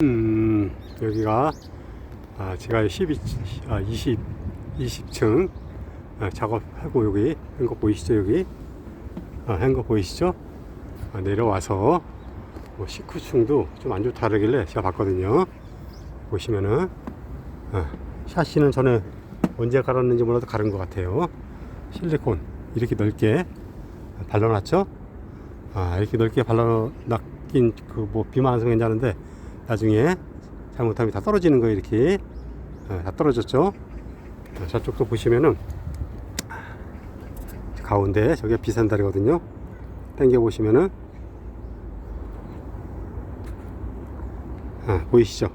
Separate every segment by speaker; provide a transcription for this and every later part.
Speaker 1: 음, 여기가 아, 제가 12, 아, 20, 20층 아, 작업하고 여기 한거 보이시죠 여기? 아, 한거 보이시죠? 아, 내려와서 뭐 19층도 좀 안 좋다르길래 제가 봤거든요. 보시면은 아, 샤시는 전에 언제 갈았는지 몰라도 가른 것 같아요. 실리콘 이렇게 넓게 발라놨죠? 아, 이렇게 넓게 발라놨긴 그 뭐 비만 안 괜찮은데 나중에 잘못하면 다 떨어지는 거예요 이렇게 어, 다 떨어졌죠 어, 저쪽도 보시면은 가운데 저게 비산다리거든요 당겨 보시면은 아, 보이시죠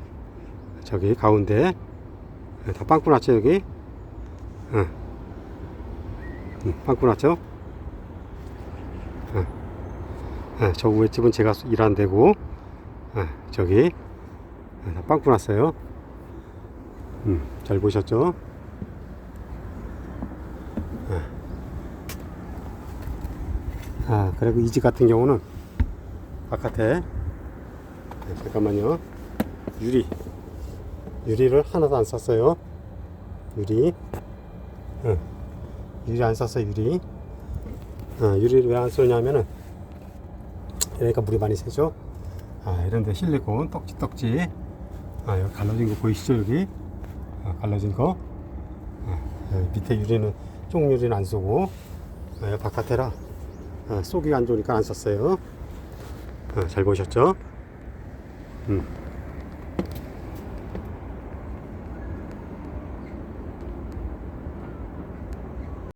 Speaker 1: 저기 가운데 어, 다 빵꾸 났죠 여기 어. 음, 빵꾸 났죠 어. 어, 저 위에 집은 제가 일한 데고 아, 저기 아, 다 빵꾸 났어요. 음, 잘 보셨죠? 아, 아, 그리고 이 집 같은 경우는 바깥에 네, 잠깐만요. 유리 유리를 하나도 안 썼어요. 유리 응. 유리 안 썼어 유리 어, 유리를 왜 안 쓰냐면은 여기가 물이 많이 새죠. 아, 이런데 실리콘 떡지 떡지. 아, 여기 갈라진 거 보이시죠 여기? 아, 갈라진 거? 아, 여기 밑에 유리는 쪽 유리는 안 쓰고. 아, 바깥에라. 아, 속이 안 좋으니까 안 썼어요. 아, 잘 보셨죠? 음.